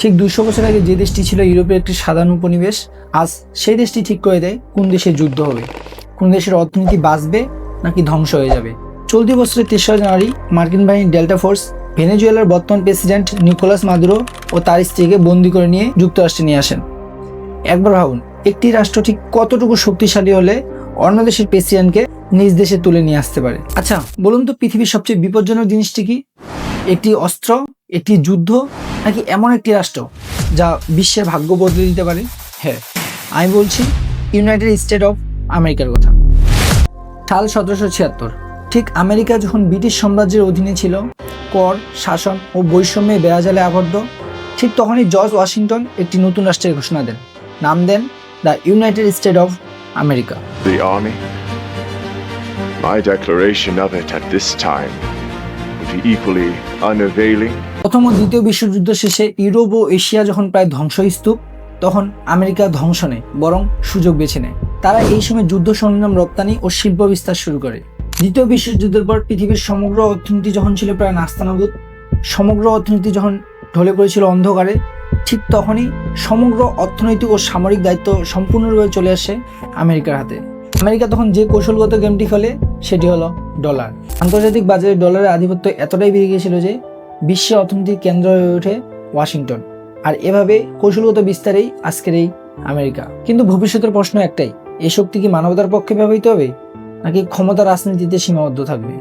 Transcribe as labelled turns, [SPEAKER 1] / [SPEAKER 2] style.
[SPEAKER 1] ঠিক দুশো বছর আগে যে দেশটি ছিল ইউরোপের একটি সাধারণ উপনিবেশ, আজ সেই দেশটি ঠিক করে দেয় কোন দেশে যুদ্ধ হবে। কোন দেশের অর্থনীতি বাঁচবে নাকি ধ্বংস হয়ে যাবে। চলতি বছরের তেসরা জানুয়ারি, মার্কিন বাহিনীর ডেল্টা ফোর্স, ভেনেজুয়েলার বর্তমান প্রেসিডেন্ট নিকোলাস মাদুরো ও তার স্ত্রীকে বন্দি করে নিয়ে যুক্তরাষ্ট্রে নিয়ে আসেন। একবার ভাবুন, একটি রাষ্ট্র ঠিক কতটুকু শক্তিশালী হলে অন্য দেশের প্রেসিডেন্টকে নিজ দেশে তুলে নিয়ে আসতে পারে? আচ্ছা বলুন তো পৃথিবীর সবচেয়ে বিপজ্জনক জিনিসটি কি? একটি অস্ত্র একটি যুদ্ধ নাকি এমন একটি রাষ্ট্র যা বিশ্বের ভাগ্য বদলে দিতে পারে? হ্যাঁ আমি বলছি ইউনাইটেড স্টেট অফ আমেরিকার কথা। সাল সতেরোশো ছিয়াত্তর, ঠিক আমেরিকা যখন ব্রিটিশ সাম্রাজ্যের অধীনে ছিল, কর, শাসন ও বৈষম্যে বেড়াজালে আবদ্ধ, ঠিক তখনই জর্জ ওয়াশিংটন একটি নতুন রাষ্ট্রের ঘোষণা দেন। নাম দেন the United State of America?
[SPEAKER 2] My declaration of it at this time equally unavailing.
[SPEAKER 1] প্রথম ও দ্বিতীয় বিশ্বযুদ্ধ শেষে ইউরোপ ও এশিয়া যখন প্রায় ধ্বংসস্তূপ, তখন আমেরিকা ধ্বংস নেয়, বরং সুযোগ বেছে নেয়। তারা এই সময় যুদ্ধ সরঞ্জাম রপ্তানি ও শিল্প বিস্তার শুরু করে। দ্বিতীয় বিশ্বযুদ্ধের পর পৃথিবীর সমগ্র অর্থনীতি যখন ছিল প্রায় নাস্তানাবুদ, সমগ্র অর্থনীতি যখন ঢলে পড়েছিল অন্ধকারে, ঠিক তখনই সমগ্র অর্থনৈতিক ও সামরিক দায়িত্ব সম্পূর্ণরূপে চলে আসে আমেরিকার হাতে। আমেরিকা তখন যে কৌশলগত গেমটি খেলে, সেটি হলো ডলার। আন্তর্জাতিক বাজারে ডলারের আধিপত্য এতটাই বেড়ে গিয়েছিল যে বিশ্বের অর্থনীতির কেন্দ্র হয়ে ওঠে ওয়াশিংটন। আর এভাবে কৌশলগত বিস্তারেই আজকের এই আমেরিকা। কিন্তু ভবিষ্যতের প্রশ্ন একটাই, এ শক্তি কি মানবতার পক্ষে ব্যবহৃত হবে, নাকি ক্ষমতা রাজনীতিতে সীমাবদ্ধ থাকবে?